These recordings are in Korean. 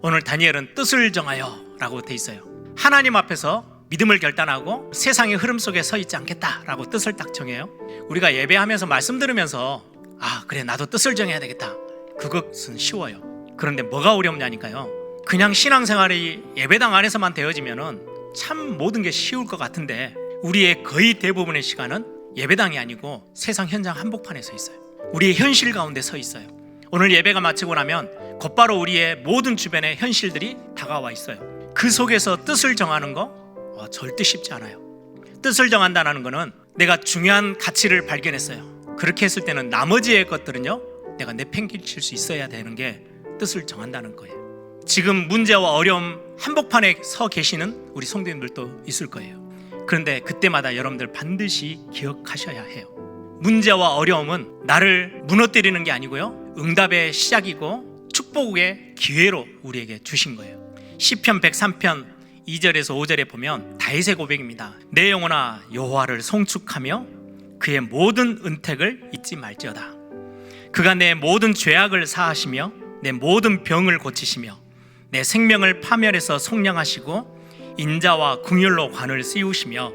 오늘 다니엘은 뜻을 정하여 라고 돼 있어요. 하나님 앞에서 믿음을 결단하고 세상의 흐름 속에 서 있지 않겠다라고 뜻을 딱 정해요. 우리가 예배하면서 말씀 들으면서 아, 그래, 나도 뜻을 정해야 되겠다. 그것은 쉬워요. 그런데 뭐가 어렵냐니까요. 그냥 신앙생활이 예배당 안에서만 되어지면은 참 모든 게 쉬울 것 같은데 우리의 거의 대부분의 시간은 예배당이 아니고 세상 현장 한복판에 서 있어요. 우리의 현실 가운데 서 있어요. 오늘 예배가 마치고 나면 곧바로 우리의 모든 주변의 현실들이 다가와 있어요. 그 속에서 뜻을 정하는 거 어, 절대 쉽지 않아요. 뜻을 정한다는 거는 내가 중요한 가치를 발견했어요. 그렇게 했을 때는 나머지의 것들은요, 내가 내팽개칠 수 있어야 되는 게 뜻을 정한다는 거예요. 지금 문제와 어려움 한복판에 서 계시는 우리 성도님들도 있을 거예요. 그런데 그때마다 여러분들 반드시 기억하셔야 해요. 문제와 어려움은 나를 무너뜨리는 게 아니고요. 응답의 시작이고 축복의 기회로 우리에게 주신 거예요. 시편 103편 2절에서 5절에 보면 다윗의 고백입니다. 내 영혼아 여호와를 송축하며 그의 모든 은택을 잊지 말지어다. 그가 내 모든 죄악을 사하시며 내 모든 병을 고치시며 내 생명을 파멸해서 속량하시고 인자와 궁율로 관을 씌우시며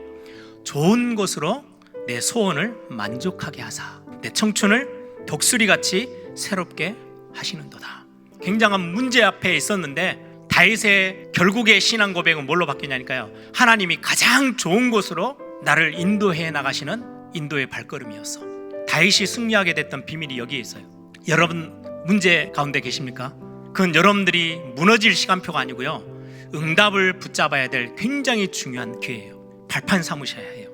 좋은 곳으로 내 소원을 만족하게 하사 내 청춘을 독수리같이 새롭게 하시는도다. 굉장한 문제 앞에 있었는데 다윗의 결국의 신앙 고백은 뭘로 바뀌냐니까요. 하나님이 가장 좋은 곳으로 나를 인도해 나가시는 인도의 발걸음이었어. 다윗이 승리하게 됐던 비밀이 여기에 있어요. 여러분 문제 가운데 계십니까? 그건 여러분들이 무너질 시간표가 아니고요. 응답을 붙잡아야 될 굉장히 중요한 기회예요. 발판 삼으셔야 해요.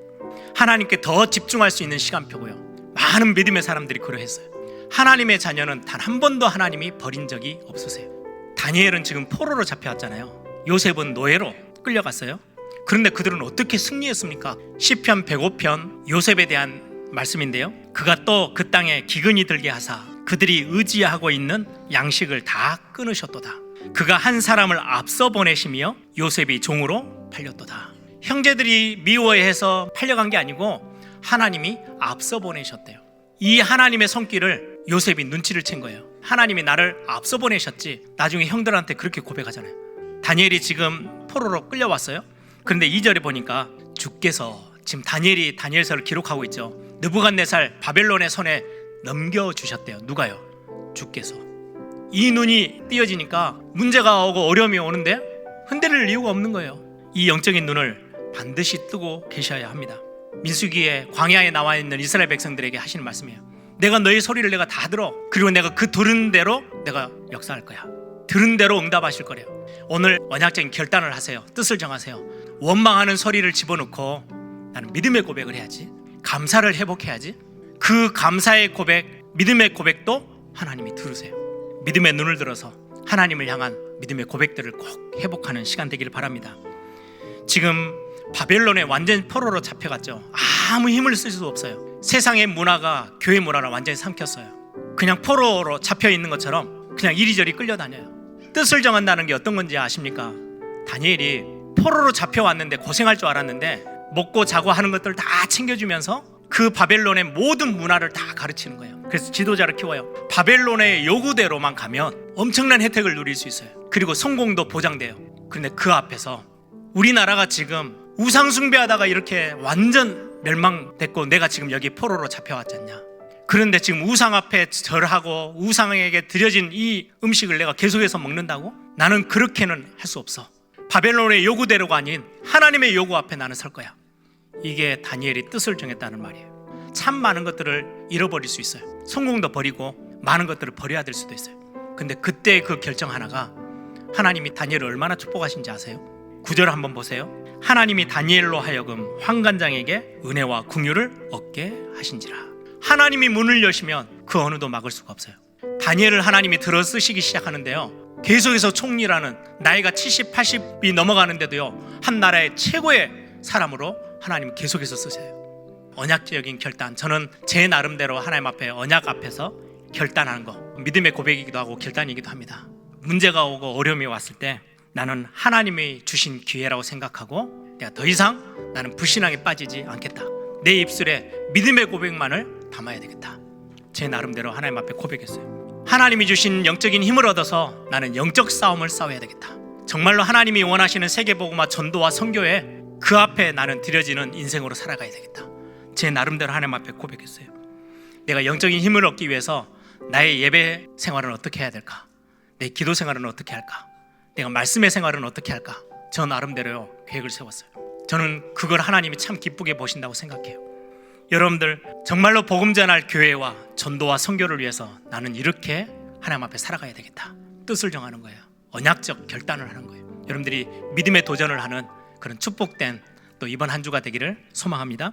하나님께 더 집중할 수 있는 시간표고요. 많은 믿음의 사람들이 그러했어요. 하나님의 자녀는 단 한 번도 하나님이 버린 적이 없으세요. 다니엘은 지금 포로로 잡혀왔잖아요. 요셉은 노예로 끌려갔어요. 그런데 그들은 어떻게 승리했습니까? 시편 105편 요셉에 대한 말씀인데요. 그가 또 그 땅에 기근이 들게 하사 그들이 의지하고 있는 양식을 다 끊으셨도다. 그가 한 사람을 앞서 보내시며 요셉이 종으로 팔렸도다. 형제들이 미워해서 팔려간 게 아니고 하나님이 앞서 보내셨대요. 이 하나님의 손길을 요셉이 눈치를 챈 거예요. 하나님이 나를 앞서 보내셨지. 나중에 형들한테 그렇게 고백하잖아요. 다니엘이 지금 포로로 끌려왔어요. 그런데 2절에 보니까 주께서 지금 다니엘이 다니엘서를 기록하고 있죠. 느부갓네살 바벨론의 손에 넘겨 주셨대요. 누가요? 주께서. 이 눈이 띄어지니까 문제가 오고 어려움이 오는데 흔들릴 이유가 없는 거예요. 이 영적인 눈을 반드시 뜨고 계셔야 합니다. 민수기에 광야에 나와 있는 이스라엘 백성들에게 하시는 말씀이에요. 내가 너희 소리를 내가 다 들어. 그리고 내가 그 들은 대로 내가 역사할 거야. 들은 대로 응답하실 거래요. 오늘 언약적인 결단을 하세요. 뜻을 정하세요. 원망하는 소리를 집어넣고 나는 믿음의 고백을 해야지. 감사를 회복해야지. 그 감사의 고백, 믿음의 고백도 하나님이 들으세요. 믿음의 눈을 들어서 하나님을 향한 믿음의 고백들을 꼭 회복하는 시간 되기를 바랍니다. 지금 바벨론에 완전 포로로 잡혀갔죠. 아무 힘을 쓸 수 없어요. 세상의 문화가 교회 문화를 완전히 삼켰어요. 그냥 포로로 잡혀 있는 것처럼 그냥 이리저리 끌려다녀요. 뜻을 정한다는 게 어떤 건지 아십니까? 다니엘이 포로로 잡혀왔는데 고생할 줄 알았는데 먹고 자고 하는 것들 다 챙겨주면서 그 바벨론의 모든 문화를 다 가르치는 거예요. 그래서 지도자를 키워요. 바벨론의 요구대로만 가면 엄청난 혜택을 누릴 수 있어요. 그리고 성공도 보장돼요. 그런데 그 앞에서 우리나라가 지금 우상 숭배하다가 이렇게 완전 멸망됐고 내가 지금 여기 포로로 잡혀왔지 않냐. 그런데 지금 우상 앞에 절하고 우상에게 드려진 이 음식을 내가 계속해서 먹는다고? 나는 그렇게는 할 수 없어. 바벨론의 요구대로가 아닌 하나님의 요구 앞에 나는 설 거야. 이게 다니엘이 뜻을 정했다는 말이에요. 참 많은 것들을 잃어버릴 수 있어요. 성공도 버리고 많은 것들을 버려야 될 수도 있어요. 근데 그때 그 결정 하나가 하나님이 다니엘을 얼마나 축복하신지 아세요? 구절 한번 보세요. 하나님이 다니엘로 하여금 환관장에게 은혜와 궁유를 얻게 하신지라. 하나님이 문을 여시면 그 어느도 막을 수가 없어요. 다니엘을 하나님이 들어 쓰시기 시작하는데요. 계속해서 총리라는 나이가 70, 80이 넘어가는데도요. 한 나라의 최고의 사람으로 하나님 계속해서 쓰세요. 언약적인 결단. 저는 제 나름대로 하나님 앞에 언약 앞에서 결단하는 거. 믿음의 고백이기도 하고 결단이기도 합니다. 문제가 오고 어려움이 왔을 때 나는 하나님이 주신 기회라고 생각하고 내가 더 이상 나는 불신앙에 빠지지 않겠다. 내 입술에 믿음의 고백만을 담아야 되겠다. 제 나름대로 하나님 앞에 고백했어요. 하나님이 주신 영적인 힘을 얻어서 나는 영적 싸움을 싸워야 되겠다. 정말로 하나님이 원하시는 세계복음화 전도와 선교에 그 앞에 나는 들여지는 인생으로 살아가야 되겠다. 제 나름대로 하나님 앞에 고백했어요. 내가 영적인 힘을 얻기 위해서 나의 예배 생활은 어떻게 해야 될까? 내 기도 생활은 어떻게 할까? 내가 말씀의 생활은 어떻게 할까? 저 나름대로 계획을 세웠어요. 저는 그걸 하나님이 참 기쁘게 보신다고 생각해요. 여러분들 정말로 복음 전할 교회와 전도와 선교를 위해서 나는 이렇게 하나님 앞에 살아가야 되겠다. 뜻을 정하는 거예요. 언약적 결단을 하는 거예요. 여러분들이 믿음의 도전을 하는 그런 축복된 또 이번 한 주가 되기를 소망합니다.